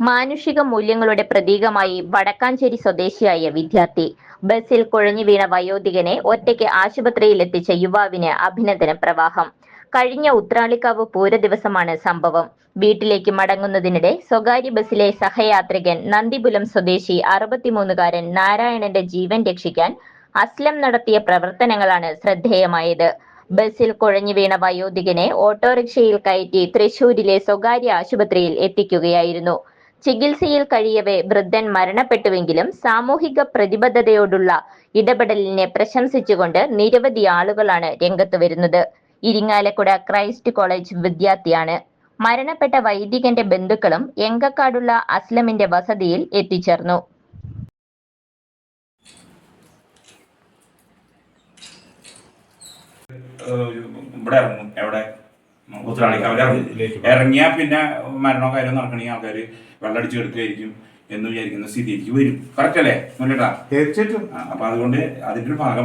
മാനുഷിക മൂല്യങ്ങളുടെ പ്രതീകമായി വടക്കാഞ്ചേരി സ്വദേശിയായ വിദ്യാർത്ഥി. ബസിൽ കുഴഞ്ഞു വീണ വയോധികനെ ഒറ്റയ്ക്ക് ആശുപത്രിയിൽ എത്തിച്ച യുവാവിന് അഭിനന്ദന പ്രവാഹം. കഴിഞ്ഞ ഉത്രാളിക്കാവ് പൂര ദിവസമാണ് സംഭവം. വീട്ടിലേക്ക് മടങ്ങുന്നതിനിടെ സ്വകാര്യ ബസ്സിലെ സഹയാത്രികൻ നന്ദിപുലം സ്വദേശി അറുപത്തിമൂന്നുകാരൻ നാരായണന്റെ ജീവൻ രക്ഷിക്കാൻ അസ്ലം നടത്തിയ പ്രവർത്തനങ്ങളാണ് ശ്രദ്ധേയമായത്. ബസ്സിൽ കുഴഞ്ഞു വീണ വയോധികനെ ഓട്ടോറിക്ഷയിൽ കയറ്റി തൃശൂരിലെ സ്വകാര്യ ആശുപത്രിയിൽ എത്തിക്കുകയായിരുന്നു. ചികിത്സയിൽ കഴിയവെ വൃദ്ധൻ മരണപ്പെട്ടുവെങ്കിലും സാമൂഹിക പ്രതിബദ്ധതയോടുള്ള ഇടപെടലിനെ പ്രശംസിച്ചുകൊണ്ട് നിരവധി ആളുകളാണ് രംഗത്ത് വരുന്നത്. ഇരിങ്ങാലക്കുട ക്രൈസ്റ്റ് കോളേജ് വിദ്യാർത്ഥിയാണ്. മരണപ്പെട്ട വൈദികന്റെ ബന്ധുക്കളും എങ്കക്കാടുള്ള അസ്ലമിന്റെ വസതിയിൽ എത്തിച്ചേർന്നു. ഇവിടെ ഇറങ്ങും എവിടെ? ഉത്രാളിക്ക് അവർ ഇറങ്ങിയാൽ പിന്നെ മരണോ കാര്യമോ നടക്കണമെങ്കിൽ ആൾക്കാർ വെള്ളടിച്ച് എടുക്കുകയായിരിക്കും എന്ന് വിചാരിക്കുന്ന സ്ഥിതിയിലേക്ക് വരും. കറക്റ്റ് അല്ലേ മുല്ലേട്ടാ? തീർച്ചയായിട്ടും. അപ്പൊ അതുകൊണ്ട് അതിന്റെ ഒരു ഭാഗം